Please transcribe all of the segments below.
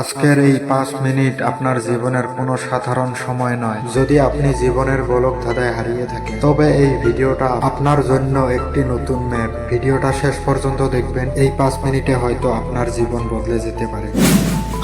আজকের এই পাঁচ মিনিট আপনার জীবনের কোনো সাধারণ সময় নয়। যদি আপনি জীবনের গোলক ধাঁধায় হারিয়ে থাকেন, তবে এই ভিডিওটা আপনার জন্য একটি নতুন ম্যাপ। ভিডিওটা শেষ পর্যন্ত দেখবেন। এই পাঁচ মিনিটে হয়তো আপনার জীবন বদলে যেতে পারে।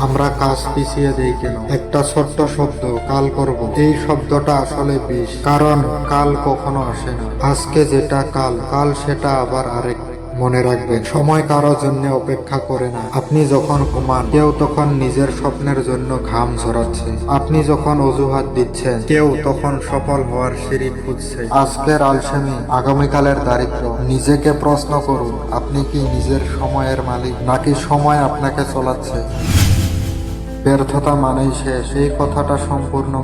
আমরা কাজ পিছিয়ে দেই কেন একটা ছোট্ট শব্দ, কাল করব। এই শব্দটা আসলে বিষ। কারণ কাল কখনো আসে না। আজকে যেটা কাল কাল সেটা আবার আরেক মনে রাখবেন, সময় কারোর জন্য অপেক্ষা করে না। আপনি যখন ঘুমান, কেউ তখন নিজের স্বপ্নের জন্য ঘাম ঝরাচ্ছে আপনি যখন অজুহাত দিচ্ছেন, কেউ তখন সফল হওয়ার সিঁড়ি খুঁজছে। আজকের আলসেমি, আগামীকালের দারিদ্র, নিজেকে প্রশ্ন করুন, আপনি কি নিজের সময়ের মালিক? নাকি সময় আপনাকে চলাচ্ছে? ব্যর্থতা মানেই শেষ এই কথাটা সম্পূর্ণ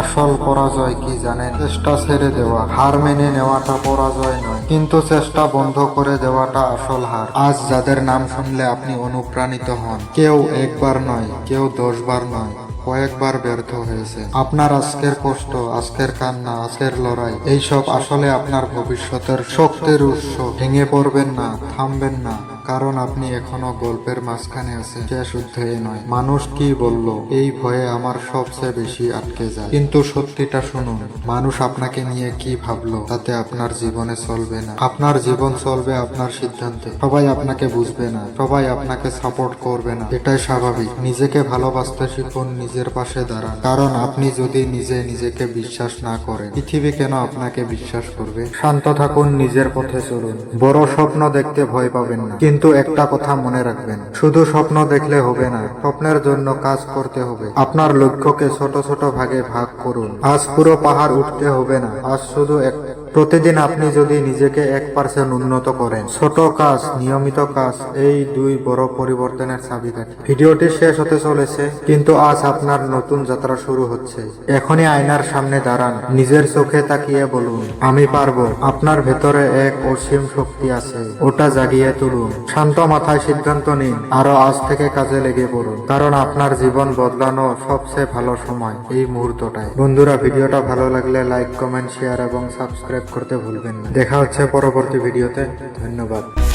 আসল পরাজয় কি জানেন? চেষ্টা ছেড়ে দেওয়া। হার মেনে নেওয়াটা পরাজয় নয়, কিন্তু চেষ্টা বন্ধ করে দেওয়াটা আসল হার। আজ যাদের নাম শুনলে আপনি অনুপ্রাণিত হন। কেউ একবার নয়, কেউ দশবার নয়, কয়েকবার ব্যর্থ হয়েছে। আপনার আজকের কষ্ট, আজকের কান্না, আজকের লড়াই, এইসব আসলে আপনার ভবিষ্যতের শক্তির উৎস। ভেঙে পড়বেন না, থামবেন না। কারণ আপনি এখনও গল্পের মাঝখানে আছেন শেষ অধ্যায়ে নয়। মানুষ কি বলল? এই ভয়ে আমার সবচেয়ে বেশি আটকে যায়। কিন্তু সত্যিটা শুনুন, মানুষ আপনাকে নিয়ে কি ভাবলো? তাতে আপনার জীবনে চলবে না। আপনার জীবন চলবে আপনার সিদ্ধান্তে। সবাই আপনাকে বুঝবে না। সবাই আপনাকে সাপোর্ট করবে না। এটাই স্বাভাবিক। নিজেকে ভালোবাসতে শিখুন, নিজের পাশে দাঁড়ান। কারণ আপনি যদি নিজে নিজেকে বিশ্বাস না করেন, পৃথিবী কেন আপনাকে বিশ্বাস করবে? শান্ত থাকুন, নিজের পথে চলুন। বড় স্বপ্ন দেখতে ভয় পাবেন না। কিন্তু একটা কথা মনে রাখবেন, শুধু স্বপ্ন দেখলে হবে না, স্বপ্নের জন্য কাজ করতে হবে। আপনার লক্ষ্যকে ছোট ছোট ভাগে ভাগ করুন। আজ পুরো পাহাড় উঠতে হবে না, আজ শুধু এক প্রতিদিন আপনি যদি নিজেকে এক পার্সেন্ট উন্নত করেন, ছোট কাজ, নিয়মিত কাজ, এই দুই বড় পরিবর্তনের চাবিকাঠি ভিডিওটি শেষ হতে চলেছে, কিন্তু আজ আপনার নতুন যাত্রা শুরু হচ্ছে। এখনই আয়নার সামনে দাঁড়ান, নিজের চোখে তাকিয়ে বলুন, আমি পারব। আপনার ভেতরে এক অসীম শক্তি আছে, ওটা জাগিয়ে তুলুন। শান্ত মাথায় সিদ্ধান্ত নিন, আরও আজ থেকে কাজে লেগে পড়ুন, কারণ আপনার জীবন বদলানো সবচেয়ে ভালো সময় এই মুহূর্তটায় বন্ধুরা, ভিডিওটা ভালো লাগলে লাইক, কমেন্ট, শেয়ার এবং সাবস্ক্রাইব করতে ভুলবেন না। দেখা হচ্ছে পরবর্তী ভিডিওতে। ধন্যবাদ।